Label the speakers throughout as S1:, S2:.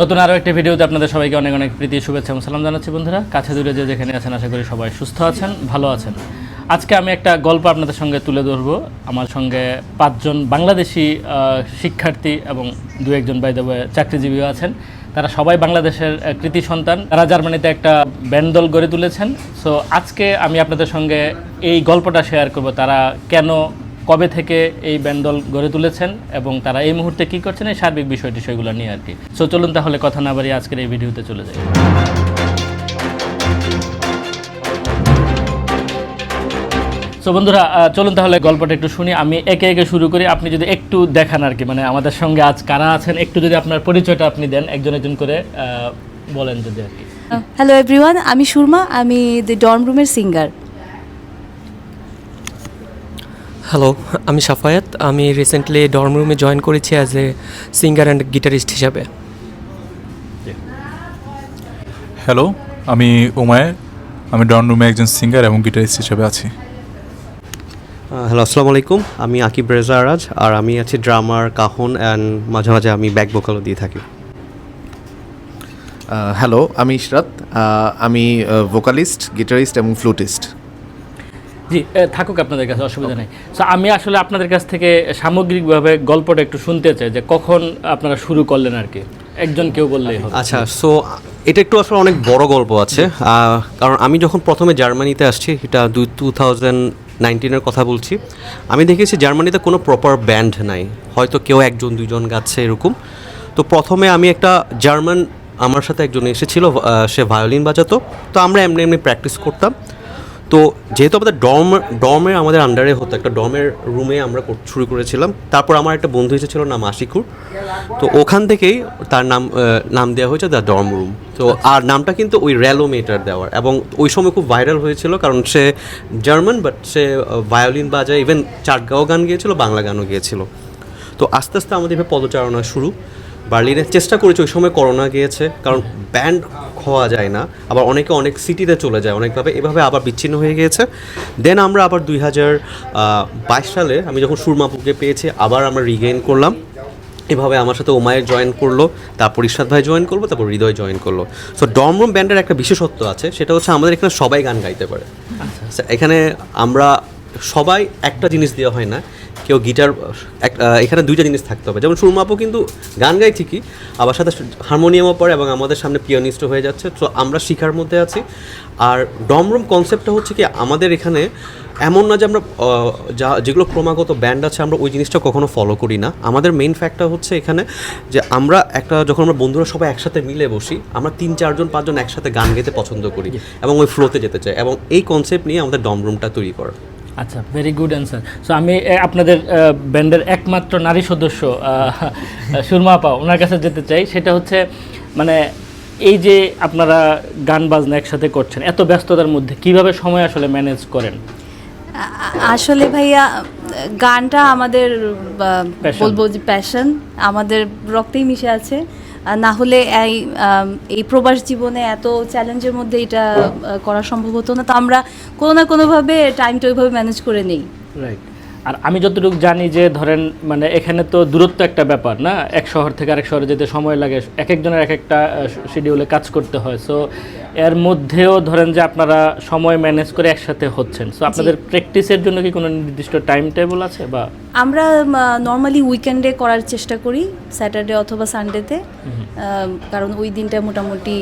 S1: নতুন আরও একটি ভিডিওতে আপনাদের সবাইকে অনেক অনেক প্রীতি, শুভেচ্ছা এবং সালাম জানাচ্ছি বন্ধুরা। কাছে দূরে যে যেখানে আছেন, আশা করি সবাই সুস্থ আছেন, ভালো আছেন। আজকে আমি একটা গল্প আপনাদের সঙ্গে তুলে ধরবো। আমার সঙ্গে পাঁচজন বাংলাদেশি শিক্ষার্থী এবং দু একজন বাইদে চাকরিজীবীও আছেন। তারা সবাই বাংলাদেশের কৃতি সন্তান। তারা জার্মানিতে একটা ব্যান্ড দল গড়ে তুলেছেন। সো আজকে আমি আপনাদের সঙ্গে এই গল্পটা শেয়ার করব। তারা কেন কবে থেকে এই ব্যান্ডল গড়ে তুলেছেন এবং তারা এই মুহূর্তে কি করছেন এই সার্বিক বিষয়টি সেগুলো নিয়ে আর কি। সো চলুন তাহলে কথা না বাড়িয়ে আজকের এই ভিডিওতে চলে যাই। সো বন্ধুরা চলুন তাহলে গল্পটা একটু শুনি। আমি একে একে শুরু করি। আপনি যদি একটু দেখান আর কি মানে আমাদের সঙ্গে আজ কারা আছেন, একটু যদি আপনার পরিচয়টা আপনি দেন, একজন একজন করে বলেন যদি আর কি।
S2: হ্যালো এভরিওয়ান আমি সুরমা, আমি দ্য ডর্ম রুমের সিঙ্গার
S3: হ্যালো আমি সাফায়াত। আমি রিসেন্টলি ডর্ম রুমে জয়েন করেছি as a singer and guitarist হিসাবে।
S4: হ্যালো আমি উমায়ের আমি ডন রুমে একজন সিঙ্গার এবং গিটারিস্ট হিসেবে আছি।
S5: হ্যালো আসসালামু আলাইকুম। আমি আকিব রেজা আরাজ আর আমি আছি ড্রামার কাহন অ্যান্ড মাঝে মাঝে আমি ব্যাক ভোকালও দিয়ে থাকি।
S6: হ্যালো আমি ইশরাত। আমি ভোকালিস্ট গিটারিস্ট এবং ফ্লুটিস্ট
S1: জি থাকুক আপনাদের কাছে অসুবিধা নেই। সো আমি আসলে আপনাদের কাছ থেকে সামগ্রিকভাবে গল্পটা একটু শুনতে চাই যে কখন আপনারা শুরু করলেন আর কি। একজন কেউ বললেই হবে।
S5: আচ্ছা সো এটা একটু আসলে অনেক বড় গল্প আছে। কারণ আমি যখন প্রথমে জার্মানিতে আসছি এটা দুই টু থাউজেন্ড নাইনটিনের কথা বলছি আমি দেখেছি জার্মানিতে কোনো প্রপার ব্যান্ড নাই। হয়তো কেউ একজন দুজন গাচ্ছে এরকম। তো প্রথমে আমি একটা জার্মান আমার সাথে একজন এসেছিল সে ভায়োলিন বাজাতো। তো আমরা এমনি এমনি প্র্যাকটিস করতাম। তো যেহেতু আমাদের ডর্ম ডর্মের আমাদের আন্ডারে হতো, একটা ডর্মের রুমে আমরা শুরু করেছিলাম। তারপর আমার একটা বন্ধু এসেছিল, নাম আশিকুর। তো ওখান থেকেই তার নাম নাম দেওয়া হয়েছে দ্য ডর্ম রুম তো আর নামটা কিন্তু ওই র্যালোমেটার দেওয়ার। এবং ওই সময় খুব ভাইরাল হয়েছিল, কারণ সে জার্মান বাট সে ভায়োলিন বাজায় ইভেন চাটগাঁও গান গিয়েছিল, বাংলা গানও গিয়েছিল। তো আস্তে আস্তে আমাদের এভাবে পদচারণা শুরু। বার্লিনে চেষ্টা করেছি ওই সময় করোনা গিয়েছে কারণ ব্যান্ড হওয়া যায় না আবার অনেকে অনেক সিটিতে চলে যায় অনেকভাবে এভাবে আবার বিচ্ছিন্ন হয়ে গিয়েছে। দেন আমরা আবার দুই হাজার বাইশ সালে আমি যখন সুরমাপুকে পেয়েছি আবার আমরা রিগেইন করলাম। এভাবে আমার সাথে ওমায়ের জয়েন করল তারপর ইরশাদ ভাই জয়েন করল তারপর হৃদয় জয়েন করল। সো ডমরুম ব্যান্ডের একটা বিশেষত্ব আছে সেটা হচ্ছে আমাদের এখানে সবাই গান গাইতে পারে। So, এখানে আমরা সবাই একটা জিনিস দেওয়া হয় না কেউ গিটার এক- এখানে দুইটা জিনিস থাকতে হবে। যেমন সুরমাপও কিন্তু গান গাই ঠিকই আবার সাথে হারমোনিয়ামও পড়ে এবং আমাদের সামনে পিয়ানিস্টও হয়ে যাচ্ছে। তো আমরা শিখার মধ্যে আছি। আর ডমরুম কনসেপ্টটা হচ্ছে কি আমাদের এখানে এমন না যে আমরা যা যেগুলো ক্রমাগত ব্যান্ড আছে আমরা ওই জিনিসটা কখনো ফলো করি না। আমাদের মেইন ফ্যাক্টটা হচ্ছে এখানে যে আমরা একটা যখন আমরা বন্ধুরা সবাই একসাথে মিলে বসি আমরা তিন চারজন পাঁচজন একসাথে গান গেতে পছন্দ করি এবং ওই ফ্লোতে যেতে চাই। এবং এই কনসেপ্ট নিয়ে আমাদের ডমরুমটা তৈরি করা।
S1: আচ্ছা ভেরি গুড অ্যান্সার সো আমি আপনাদের ব্যান্ডের একমাত্র নারী সদস্য সুরমা আপা ওনার কাছে যেতে চাই। সেটা হচ্ছে মানে এই যে আপনারা গান বাজনা একসাথে করছেন এত ব্যস্ততার মধ্যে কীভাবে সময় আসলে ম্যানেজ করেন?
S2: আসলে ভাইয়া গানটা আমাদের বলব যে প্যাশন আমাদের রক্তেই মিশে আছে। না হলে এই এই প্রবাস জীবনে এত চ্যালেঞ্জের মধ্যে এটা করা সম্ভব হতো না। তো আমরা কোনো না কোনোভাবে টাইমটা ওইভাবে ম্যানেজ করে নেই।
S1: রাইট আর আমি যতটুকু জানি যে, ধরেন মানে এখানে তো দূরত্ব একটা ব্যাপার, না? এক শহর থেকে আরেক শহরে যেতে সময় লাগে, এক একজনের এক একটা শিডিউলে কাজ করতে হয়। সো এর মধ্যেও ধরেন যে আপনারা সময় ম্যানেজ করে একসাথে হচ্ছেন। সো আপনাদের প্র্যাকটিসের জন্য কি কোনো নির্দিষ্ট টাইম টেবিল আছে বা?
S2: আমরা নর্মালি উইকেন্ডে করার চেষ্টা করি স্যাটারডে অথবা সানডেতে কারণ ওই দিনটা মোটামুটি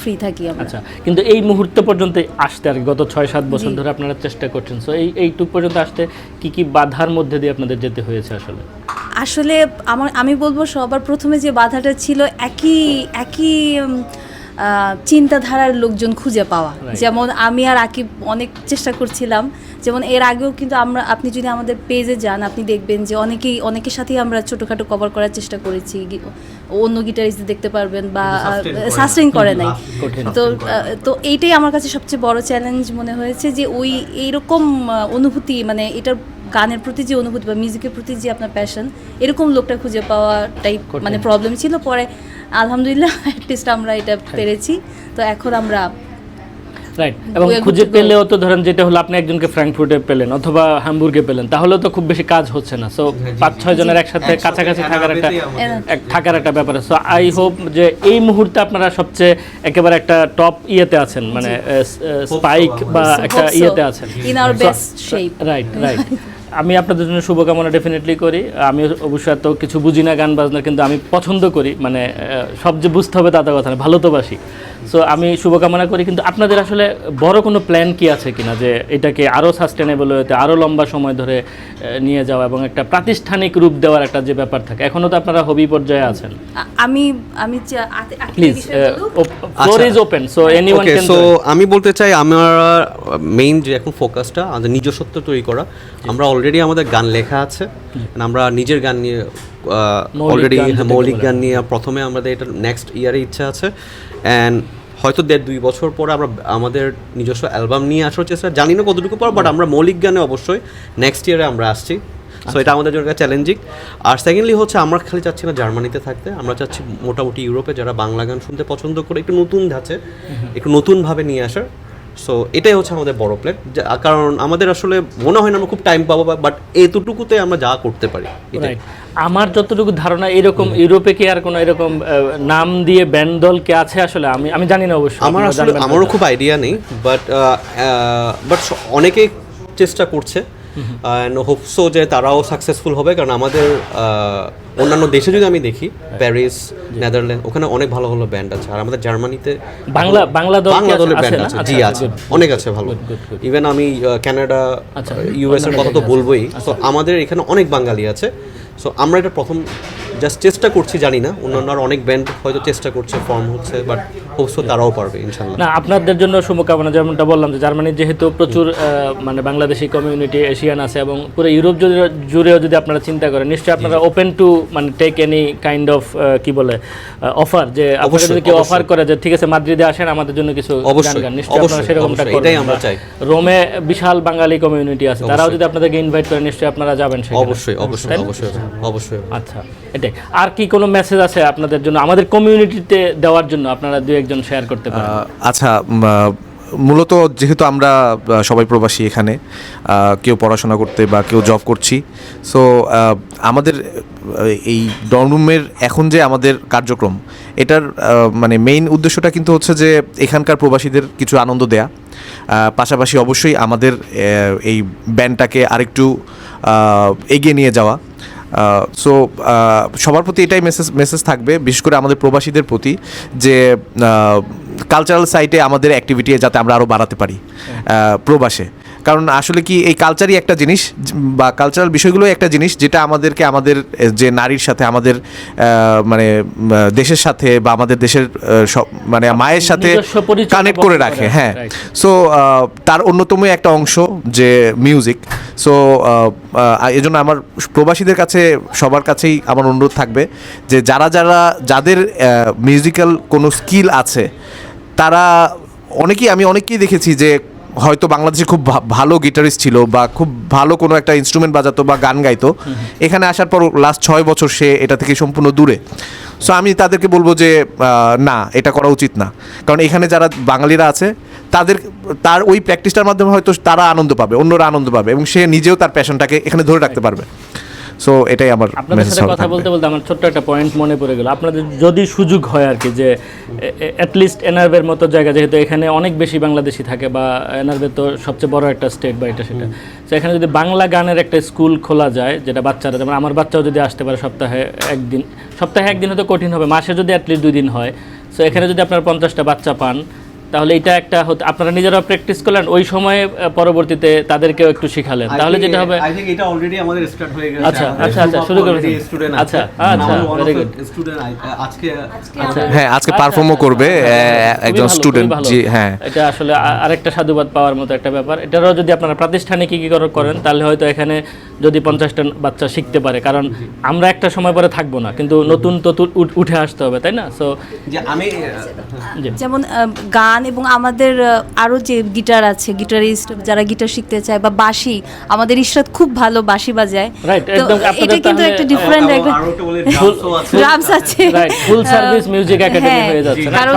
S2: ফ্রি থাকি আমরা।
S1: আচ্ছা কিন্তু এই মুহূর্ত পর্যন্ত আসতে আর গত ছয় সাত বছর ধরে আপনারা চেষ্টা করছেন। সো এই এইটুক পর্যন্ত আসতে কি কি বাধার মধ্যে দিয়ে আপনাদের যেতে হয়েছে আসলে?
S2: আসলে আমার আমি বলব সবার প্রথমে যে বাধাটা ছিল একই একই চিন্তাধারার লোকজন খুঁজে পাওয়া। যেমন আমি আর আকিব অনেক চেষ্টা করছিলাম যেমন এর আগেও কিন্তু আমরা আপনি যদি আমাদের পেজে যান আপনি দেখবেন যে অনেকেই অনেকের সাথেই আমরা ছোটোখাটো কভার করার চেষ্টা করেছি। অন্য গিটারিস্ট দেখতে পারবেন বা সাস্টেন করে নাই। তো তো এইটাই আমার কাছে সবচেয়ে বড় চ্যালেঞ্জ মনে হয়েছে যে ওই এইরকম অনুভূতি মানে এটার গানের প্রতি যে অনুভূতি বা মিউজিকের প্রতি যে আপনার প্যাশন এরকম লোকটা খুঁজে পাওয়াটাই। মানে প্রবলেম ছিল। পরে আলহামদুলিল্লাহ অ্যাটলিস্ট আমরা এটা পেরেছি। তো এখন আমরা
S1: রাইট এবং খুঁজে পেলেও তো ধরেন যেটা হলো আপনি একজনকে ফ্র্যাঙ্কফুর্টে পেলেন অথবা হ্যামবুর্গে পেলেন তাহলেও তো খুব বেশি কাজ হচ্ছে না। সো পাঁচ ছয় জনের একসাথে কাছাকাছি থাকার একটা থাকার একটা ব্যাপার সো আই হোপ যে এই মুহূর্তে আপনারা সবচেয়ে একেবারে একটা টপ ইয়েতে আছেন মানে স্পাইক বা একটা ইয়েতে আছেন।
S2: Shape.
S1: রাইট রাইট আমি আপনাদের জন্য শুভকামনা ডেফিনেটলি করি। আমি অবশ্যই এত কিছু বুঝি না গান বাজনা কিন্তু আমি পছন্দ করি। মানে সবচেয়ে বুঝতে হবে তো কথা না ভালো তো বাসি। সো আমি শুভকামনা করি কিন্তু আপনাদের আসলে বড় কোনো প্ল্যান কি আছে কিনা যে এটাকে আরও সাস্টেনেবল হতে আরও লম্বা সময় ধরে নিয়ে যাওয়া এবং একটা প্রাতিষ্ঠানিক রূপ দেওয়ার একটা যে ব্যাপার থাকে? এখনও তো আপনারা হবি পর্যায়ে আছেন।
S2: আমি আমি
S1: please. Floor is open so anyone can
S5: so আমি বলতে চাই আমার মেইন যে এখন ফোকাসটা আমাদের নিজস্বত্ব তৈরি করা আমরা অলরেডি আমাদের গান লেখা আছে আমরা নিজের গান নিয়ে অলরেডি মৌলিক গান নিয়ে প্রথমে আমাদের এটা নেক্সট ইয়ারে ইচ্ছা আছে অ্যান্ড হয়তো দেড় দুই বছর পরে আমরা আমাদের নিজস্ব অ্যালবাম নিয়ে আসার চেষ্টা জানি না কতটুকু পর বাট আমরা মৌলিক গানে অবশ্যই নেক্সট ইয়ারে আমরা আসছি। সো এটা আমাদের জন্য চ্যালেঞ্জিং আর সেকেন্ডলি হচ্ছে আমরা খালি চাচ্ছি না জার্মানিতে থাকতে আমরা চাচ্ছি মোটামুটি ইউরোপে যারা বাংলা গান শুনতে পছন্দ করে একটু নতুন ধাঁচে একটু নতুনভাবে নিয়ে আসার। সো এটাই হচ্ছে আমাদের বড় প্ল্যান কারণ আমাদের আসলে মনে হয় না আমরা খুব টাইম পাবো বাট এতটুকুতে আমরা যা করতে পারি
S1: আমার যতটুকু ধারণা এরকম ইউরোপে কি আর কোনো এরকম নাম দিয়ে ব্যান্ড দল কে আছে আসলে? আমি আমি জানি না অবশ্যই
S5: আমার আসলে আমারও খুব আইডিয়া নেই বাট বাট অনেকে চেষ্টা করছে। হোপসো যে তারাও সাকসেসফুল হবে কারণ আমাদের অন্যান্য দেশে যদি আমি দেখি প্যারিস নেদারল্যান্ড ওখানে অনেক ভালো ভালো ব্যান্ড আছে। আর আমাদের জার্মানিতে
S1: বাংলা বাংলা
S5: বাংলা দলের ব্যান্ড আছে
S1: আচ্ছা,
S5: জি আছে। অনেক আছে ভালো. ইভেন আমি ক্যানাডা কানাডা
S1: আচ্ছা,
S5: ইউএস এর কথা তো বলবোই। তো আমাদের এখানে অনেক বাঙালি আছে। সো আমরা এটা প্রথম জাস্ট চেষ্টা করছি জানি না। অন্যান্য আর অনেক ব্যান্ড হয়তো চেষ্টা করছে ফর্ম হচ্ছে বাট হোপসো তারাও পারবে ইনশাল্লাহ।
S1: না আপনাদের জন্য শুভকামনা যেমনটা বললাম যে জার্মানির যেহেতু প্রচুর মানে বাংলাদেশি কমিউনিটি এশিয়ান আছে এবং পুরো ইউরোপ যদি জুড়েও যদি আপনারা চিন্তা করেন নিশ্চয়ই আপনারা ওপেন টু মানে টেক এনি কাইন্ড অফ কি বলে অফার যে আপনারা যদি কেউ অফার করে যে ঠিক আছে মাদ্রিদে আসেন আমাদের জন্য কিছু গান
S5: অবশ্যই,
S1: গান নিশ্চয়ই আপনারা সেরকমটা করবেন
S5: এটাই আমরা চাই।
S1: রোমে বিশাল বাঙালি কমিউনিটি আছে তারাও যদি আপনাদেরকে ইনভাইট করে নিশ্চয়ই আপনারা যাবেন সেখানে।
S5: অবশ্যই অবশ্যই অবশ্যই অবশ্যই।
S1: আচ্ছা এটাই আর কি কোনো মেসেজ আছে আপনাদের জন্য? আমাদের কমিউনিটিতে দেওয়ার জন্য আপনারা দু একজন শেয়ার করতে পারেন।
S6: আচ্ছা মূলত যেহেতু আমরা সবাই প্রবাসী এখানে কেউ পড়াশোনা করতে বা কেউ জব করছি সো আমাদের এই ডরমরুমের এখন যে আমাদের কার্যক্রম, এটার মানে মেইন উদ্দেশ্যটা কিন্তু হচ্ছে যে এখানকার প্রবাসীদের কিছু আনন্দ দেয়া। পাশাপাশি অবশ্যই আমাদের এই ব্যান্ডটাকে আরেকটু এগিয়ে নিয়ে যাওয়া। সো সবার প্রতি এটাই মেসেজ মেসেজ থাকবে, বিশেষ করে আমাদের প্রবাসীদের প্রতি যে কালচারাল সাইটে আমাদের অ্যাক্টিভিটি যাতে আমরা আরও বাড়াতে পারি প্রবাসে। কারণ আসলে কি এই কালচারই একটা জিনিস বা কালচারাল বিষয়গুলোই একটা জিনিস যেটা আমাদেরকে আমাদের যে নারীর সাথে আমাদের মানে দেশের সাথে বা আমাদের দেশের সব মানে মায়ের সাথে কানেক্ট করে রাখে হ্যাঁ। সো তার অন্যতম একটা অংশ যে মিউজিক সো এজন্য আমার প্রবাসীদের কাছে সবার কাছেই আমার অনুরোধ থাকবে যে যারা যারা যাদের মিউজিক্যাল কোনো স্কিল আছে তারা অনেকেই আমি অনেকেই দেখেছি যে হয়তো বাংলাদেশে খুব ভালো গিটারিস্ট ছিল বা খুব ভালো কোনো একটা ইনস্ট্রুমেন্ট বাজাতো বা গান গাইতো। এখানে আসার পর লাস্ট ছয় বছর সে এটা থেকে সম্পূর্ণ দূরে। সো আমি তাদেরকে বলব যে না, এটা করা উচিত না। কারণ এখানে যারা বাঙালিরা আছে, তাদের, তার ওই প্র্যাকটিসটার মাধ্যমে হয়তো তারা আনন্দ পাবে, অন্যরা আনন্দ পাবে এবং সে নিজেও তার প্যাশনটাকে এখানে ধরে রাখতে পারবে। সো এটাই আমার
S1: আপনাদের সাথে কথা বলতে বলতে আমার ছোট্ট একটা পয়েন্ট মনে পড়ে গেল। আপনাদের যদি সুযোগ হয় আর কি যে অ্যাটলিস্ট এনআরবের মতো জায়গা যেহেতু এখানে অনেক বেশি বাংলাদেশি থাকে বা এনআরবে তো সবচেয়ে বড় একটা স্টেট বা এটা সেটা। তো এখানে যদি বাংলা গানের একটা স্কুল খোলা যায় যেটা বাচ্চারা যেমন আমার বাচ্চাও যদি আসতে পারে সপ্তাহে একদিন সপ্তাহে একদিন হয়তো কঠিন হবে মাসে যদি অ্যাটলিস্ট দুই দিন হয়। সো এখানে যদি আপনার পঞ্চাশটা বাচ্চা পান তাহলে এটা একটা হতে আপনারা নিজেরা প্র্যাকটিস করলেন ওই সময়ে পরবর্তীতে তাদেরকেও একটু শিখালেন তাহলে যেটা হবে
S5: আই থিংক এটা অলরেডি আমাদের স্টার্ট হয়ে গেছে
S1: আচ্ছা, আচ্ছা, আচ্ছা, শুরু করেছেন।
S5: স্টুডেন্ট
S1: আচ্ছা, আচ্ছা, very good.
S5: স্টুডেন্ট আজকে
S1: আচ্ছা।
S6: হ্যাঁ আজকে
S1: আচ্ছা,
S6: পারফর্মও
S1: আচ্ছা,
S6: করবে
S1: আচ্ছা, খুবই
S6: একজন স্টুডেন্ট জি হ্যাঁ
S1: এটা আসলে আরেকটা সাধুবাদ পাওয়ার মতো একটা ব্যাপার এটারও যদি আপনারা প্রাতিষ্ঠানিক কি কি করে করেন তাহলে হয়তো এখানে
S7: যদি পঞ্চাশটা বাচ্চা শিখতে পারে কারণ আমরা একটা সময় পরে থাকব না কিন্তু নতুন তো উঠে আসতে হবে তাই না? সো
S5: যে আমি
S2: যেমন গান এবং আমাদের আহ, আরও যে গিটার আছে গিটারিস্ট যারা গিটার শিখতে চায় বা বাঁশি আমাদের ইশরাত খুব ভালো বাঁশি বাজায়। এটা কিন্তু একটা ডিফারেন্ট একটা ড্রামস আছে।
S7: ফুল সার্ভিস মিউজিক একাডেমি
S2: হ্যাঁ,
S7: যাচ্ছে
S2: কারণ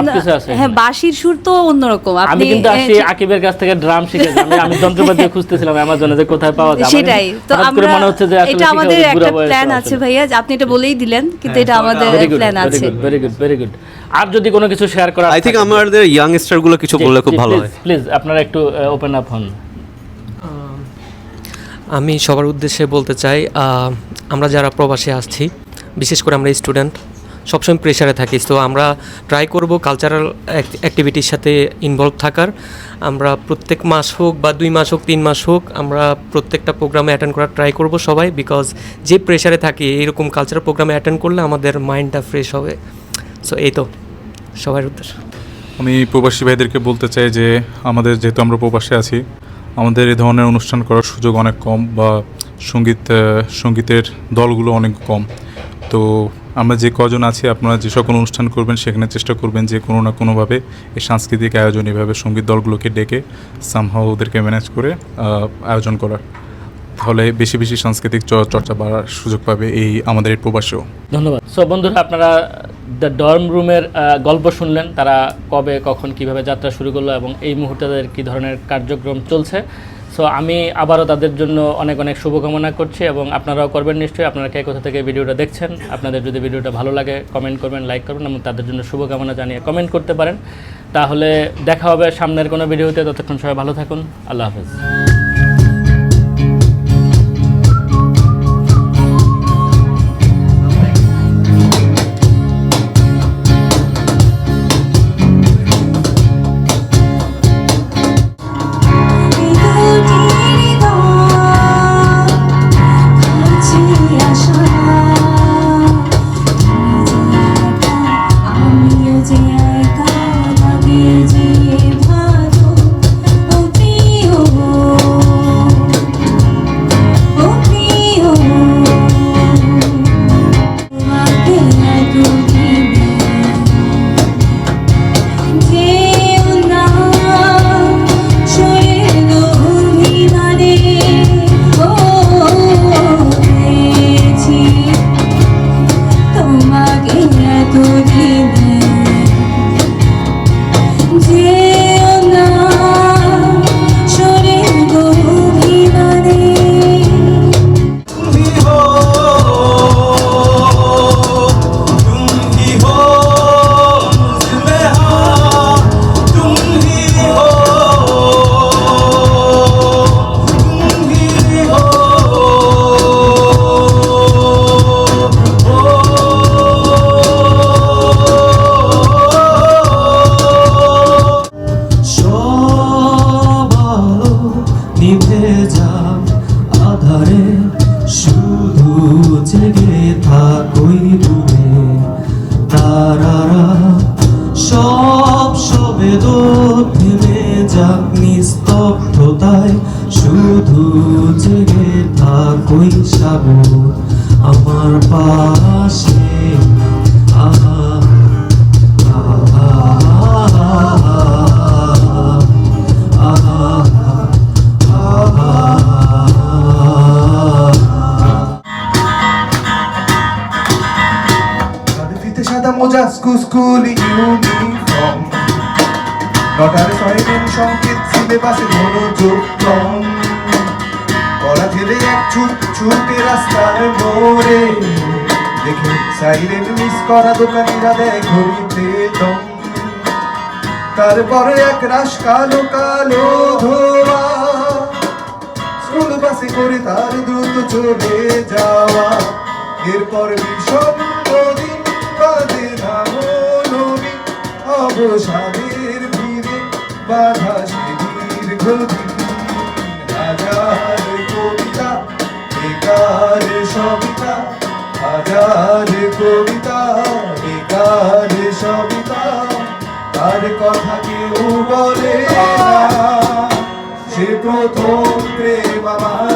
S2: হ্যাঁ বাঁশির সুর তো অন্যরকম।
S7: আমি কিন্তু আসি আকিবের কাছ থেকে ড্রাম শিখেছি আমি আমি যন্ত্রপাতি খুঁজতেছিলাম অ্যামাজনে যে কোথায় পাওয়া যায়
S2: সেটাই। তো
S7: হঠাৎ করে মনে হচ্ছে যে
S2: এটা আমাদের একটা প্ল্যান আছে ভাইয়া আপনি এটা বলেই দিলেন কিন্তু এটা আমাদের প্ল্যান আছে।
S7: ভেরি গুড ভেরি গুড আর যদি কোনো কিছু শেয়ার করা
S5: আই থিংক আমাদের ইয়াং স্টারগুলো কিছু বললে খুব ভালো হয়।
S7: প্লিজ আপনারা একটু ওপেন আপ হন।
S3: আমি সবার উদ্দেশ্যে বলতে চাই আহ, আমরা যারা প্রবাসে আসছি বিশেষ করে আমরা স্টুডেন্ট সবসময় প্রেশারে থাকি। তো আমরা ট্রাই করব কালচারাল অ্যাক্টিভিটির সাথে ইনভলভ থাকার। আমরা প্রত্যেক মাস হোক বা দুই মাস হোক, তিন মাস হোক, আমরা প্রত্যেকটা প্রোগ্রামে অ্যাটেন্ড করার ট্রাই করব সবাই বিকজ যে প্রেশারে থাকি, এইরকম কালচারাল প্রোগ্রামে অ্যাটেন্ড করলে আমাদের মাইন্ডটা ফ্রেশ হবে। সো এই তো সবার উদ্দেশ্য।
S4: আমি প্রবাসী ভাইদেরকে বলতে চাই যে, আমাদের যেহেতু আমরা প্রবাসে আছি, আমাদের এই ধরনের অনুষ্ঠান করার সুযোগ অনেক কম বা সংগীত সঙ্গীতের দলগুলো অনেক কম। তো আমরা যে কজন আছি, আপনারা যে সকল অনুষ্ঠান করবেন, সেখানে চেষ্টা করবেন যে কোনো না কোনোভাবে এই সাংস্কৃতিক আয়োজন এভাবে সংগীত দলগুলোকে ডেকে সামহাও ওদেরকে ম্যানেজ করে আয়োজন করার। তাহলে বেশি বেশি সাংস্কৃতিক চর্চা বাড়ার সুযোগ পাবে এই আমাদের এই প্রবাসেও।
S7: ধন্যবাদ। সো বন্ধুরা, আপনারা দ্য ডর্ম রুমের গল্প শুনলেন। তারা কবে, কখন, কীভাবে যাত্রা শুরু করল এবং এই মুহূর্তে তাদের কী ধরনের কার্যক্রম চলছে? সো আমি আবারও তাদের জন্য অনেক অনেক শুভকামনা করছি এবং আপনারাও করবেন নিশ্চয়ই। আপনারা কে কোথা থেকে ভিডিওটা দেখছেন, আপনাদের যদি ভিডিওটা ভালো লাগে কমেন্ট করবেন লাইক করবেন এবং তাদের জন্য শুভকামনা জানিয়ে কমেন্ট করতে পারেন। তাহলে দেখা হবে সামনের কোনো ভিডিওতে। ততক্ষণ সবাই ভালো থাকুন। আল্লাহ হাফেজ।
S8: শুধু জেগে থাকই সাগর আমার পাশে।
S6: সাদে ফিতে সাদা নটার সহেবেন সংকেত সিলেবাসে মনোযোগ কম। করা ছেলে এক ছুট ছুটে রাস্তার মোড়ে। দেখে সাইরেন মিস করা দোকানিরা দেয় ঘড়িতে দম। তারপরে এক রাস কালো কালো ধোয়া। স্কুল বাসে করে তার দ্রুত চলে যাওয়া। এরপর বিষণ্ণ দিন কাঁদে নবী অবসাদের ভিড়ে বাধা সে দীর্ঘ দিন হাজার কবিতা বেকার সবিতা হাজার কবিতা বেকার সবিতা তার কথা কেউ বলে সে প্রথম প্রেম আমার।